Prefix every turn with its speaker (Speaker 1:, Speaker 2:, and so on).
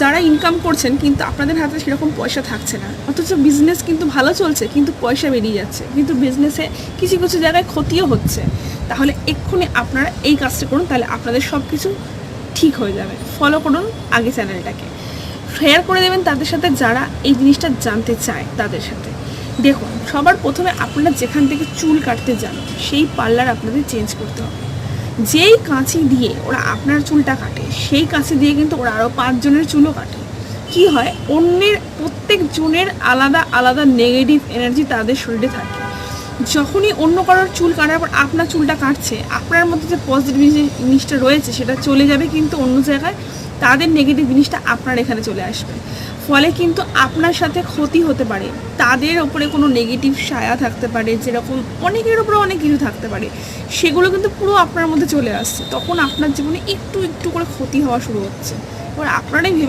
Speaker 1: যারা ইনকাম করছেন, কিন্তু আপনাদের হাতে সেরকম পয়সা থাকছে না। অথচ বিজনেস কিন্তু ভালো চলছে, কিন্তু পয়সা বেরিয়ে যাচ্ছে। কিন্তু বিজনেসে কিছু কিছু জায়গায় ক্ষতিও হচ্ছে। তাহলে এক্ষুনি আপনারা এই কাজটা করুন, তাহলে আপনাদের সব কিছু ঠিক হয়ে যাবে। ফলো করুন আগে চ্যানেলটাকে শেয়ার করে দেবেন তাদের সাথে যারা এই জিনিসটা জানতে চায় তাদের সাথে। দেখুন, সবার প্রথমে আপনারা যেখান থেকে চুল কাটতে যান, সেই পার্লার আপনাদের চেঞ্জ করতে হবে। যেই কাঁচি দিয়ে ওরা আপনার চুলটা কাটে, সেই কাঁচি দিয়ে কিন্তু ওরা আরও পাঁচজনের চুলও কাটে। কি হয়? অন্যের প্রত্যেক জনের আলাদা আলাদা নেগেটিভ এনার্জি তাদের শরীরে থাকে। যখনই অন্য কারোর চুল কাটার পর আপনার চুলটা কাটছে, আপনার মধ্যে যে পজিটিভ জিনিসটা রয়েছে সেটা চলে যাবে কিন্তু অন্য জায়গায় তাদের নেগেটিভ জিনিসটা আপনার এখানে চলে আসবে। ফলে কিন্তু আপনার সাথে ক্ষতি হতে পারে। তাদের ওপরে কোনো নেগেটিভ সায়া থাকতে পারে, যেরকম অনেকের ওপরে অনেক কিছু থাকতে পারে। সেগুলো কিন্তু পুরো আপনার মধ্যে চলে আসছে। তখন আপনার জীবনে একটু একটু করে ক্ষতি হওয়া শুরু হচ্ছে। এবার আপনারাই ভেবে